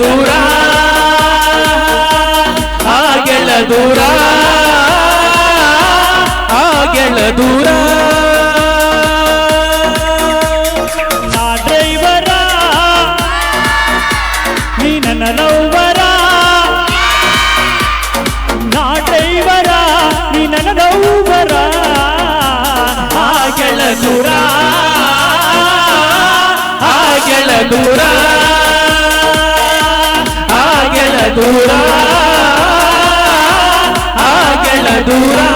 ದೂರ ಹಾಗೆಳ ದೂರ ಹಾಗೆಳ ದೂರ ನಾ ಡ್ರೈವರ ನೀ ನಾ ದೂರ ದೂರ ದೂರ దూరా ఆగల దూరా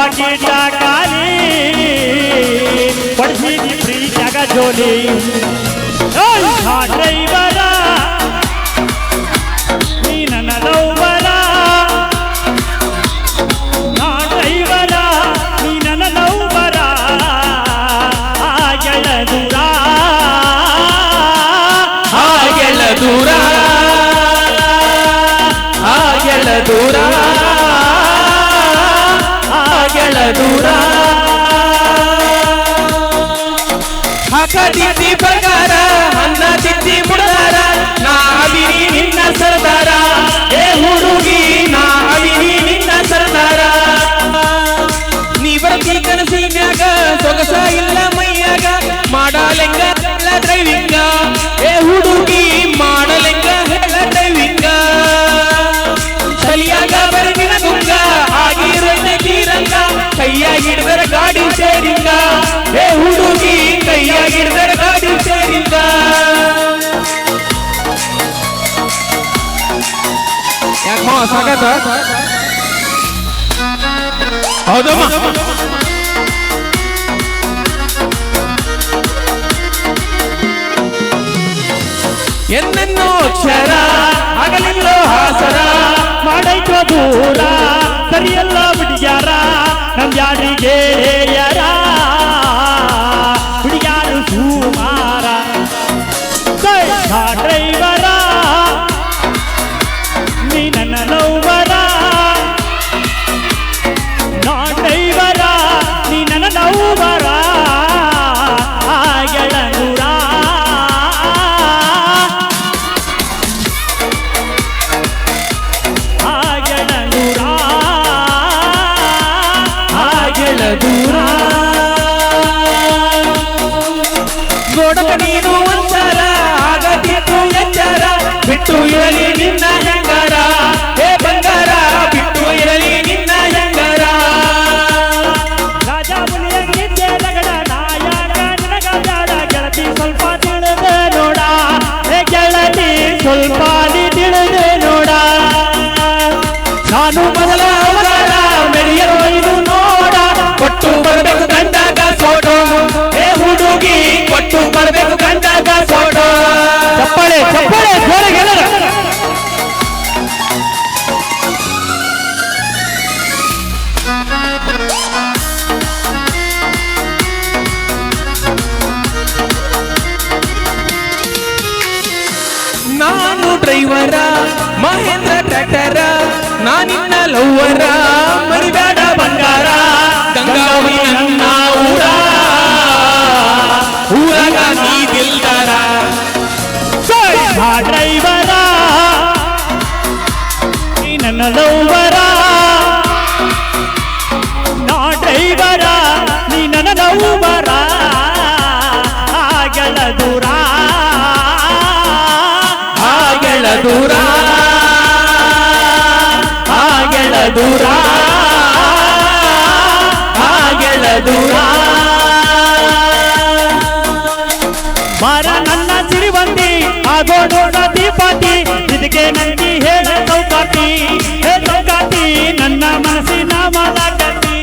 ನನ್ನ ಪಾಕಿಟ ಕಾಲಿ ಪಡಿಸಿದಿ ಪ್ರೀತಿಯಾಗ ಜೋಲಿ ಏಯ್, ನಾ ಡ್ರೈವರ ನೀ ನನ್ನ ಲವ್ವರ ನಾ ಡ್ರೈವರ ದೂರ. ಹಾಗೆಲ್ಲ ದೂರ. ದೂರ. ದೂರ. ಹಾಕದಿದ್ದಿ ಪ್ರಕಾರ ಅನ್ನ ತಿದ್ದಿ ಮುಡದಾರ ನಾ ಅವಿನಿ ನಿನ್ನ ಸರ್ದಾರ. ಏ ಹುಡುಗಿ, ನಾ ಅವಿನಿ ನಿನ್ನ ಸರ್ದಾರ. ನೀ ಬರ್ತಿ ಕನಸಿನ್ಯಾಗ, ಸೊಗಸ ಇಲ್ಲ ಮೈಯಾಗ, ಮಾಡಲೆಂಗ ಎಲ್ಲ ಡ್ರೈವಿಂಗ ಏ ಹುಡುಗಿ, ಮಾಡಲೆಂಗ ಎಲ್ಲ ಡ್ರೈವಿಂಗ ಸಲಿಯಾಗ ಬರಗಿನ ಕೈಯಾಗ ಹಿಡಿದರ ಗಾಡಿ ಸೇರಿಂಗ ಏ ಹುಡುಗಿ ಕೈಯ ಹಿಡಿದರ ಗಾಡಿ ಸೇರಿಂಗ ಯಾಕೆ ಮಾವ ಸಾಕಾತ ಹೌದಮ್ಮ. ಎನ್ನೆನ್ನೋ ಅಕ್ಷರ ಹಗಲಿಲ್ಲೋ ಹಾಸರ ಮಾಡೈತೋ ದೂರ. ધારી જે ದೂರ. ನೀನು ಒಂದರ ಆಗದಿತ್ತು ಎಚ್ಚರ. ಬಿಟ್ಟು ಇರಲಿ ಡ್ರೈವರ ಮಹೇಂದ್ರ ಟಟರ ನಾನಿನ್ನ ಲವ್ವರ, ಮರಿಬೇಡ ಬಂಗಾರ, ಗಂಗಾವಳಿ ನನ್ನ ಊರ. ಊರಾಗ ನೀ ದಿಲ್ದಾರ ಡ್ರೈವರ, ನೀ ನನ್ನ ಲವ್ವರ. ನಾ ಡ್ರೈವರ, ನೀ ನನ್ನ ಲವ್ವರ. ದೂರ. ಆಗಳ ದೂರ. ಆಗಳ ದೂರ. ಮರ ನನ್ನ ಸಿರಿವಂತಿ ಆಗೋಣ ದೀಪಾತಿ ಇದಕ್ಕೆ ನಂದಿ ಹೇಳ ಚೌಕಾತಿ ಹೇ ನನ್ನ ಮನಸ್ಸಿನ ಮಾಲಾಕತಿ.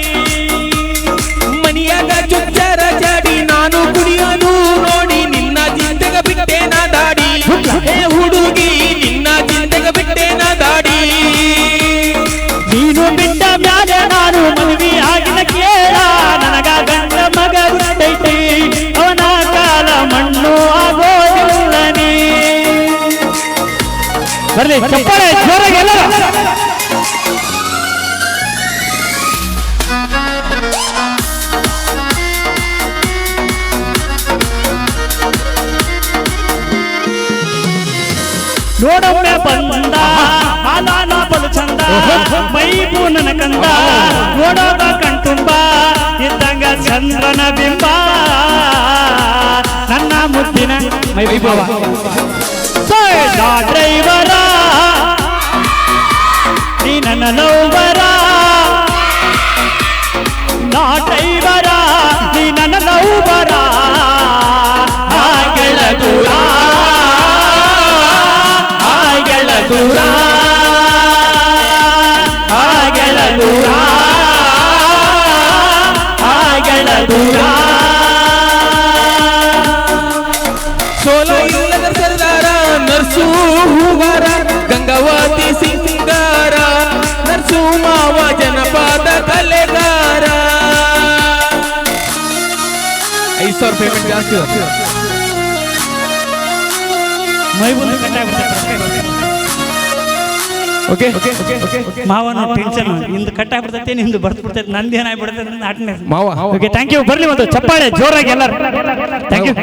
ಮನಿಯಾಗ ಚುಚ್ಚಾರ ಬರ್ಲಿ ಚಪ್ಪಾಳೆ ಜೋರಾಗಿ ಎಲ್ಲ ನೋಡೊಮ್ಮೆ ಬಂದ ಹಾಲಾನ ಬಲು ಚಂದ ಮೈಬು ನನ್ನ ಕಂದ ನೋಡೋದ ಕಣ್ತುಂಬ ಇದ್ದಂಗ ಚಂದ್ರನ ಬಿಂಬ. ನನ್ನ ಮುದ್ದಿನ ಮೈ ವಿಭವ ದೂರ ಆಗಲ ದೂರ ಆಗಲ ದೂರ ಸೋಲೋ ಇಲ್ಲದ ಸರ್ದಾರ ನರ್ಸು ಹೂವಾರ ಗಂಗಾವತಿ ಸಿಂಗಾರ ನರ್ಸು ಮಾವ ಜನಪದ ಕಲೆಗಾರ. ಐದು ಸಾವಿರ ಪೇಮೆಂಟ್ ಜಾಸ್ತಿ ಮೈ ಬಂದು ಕಟ್ಟಾಗ್ಬಿಡ್ತೈತೆ ಓಕೆ ಓಕೆ ಓಕೆ ಓಕೆ ಮಾವನ ಟೆನ್ಷನ್ ಹಿಂದೆ ಕಟ್ ಆಗ್ಬಿಡ್ತೈತೆ ನಿಂದು ಬರ್ತು ಬಿಡ್ತೈತೆ ನಂದು ಏನಾಗ್ಬಿಡ್ತೈತೆ ಆಟನೇ ಮಾವ. ಓಕೆ ಥ್ಯಾಂಕ್ ಯು ಬರ್ಲಿ ಒಂದು ಚಪ್ಪಾಳೆ ಜೋರಾಗಿ ಎಲ್ಲರೂ. Thank you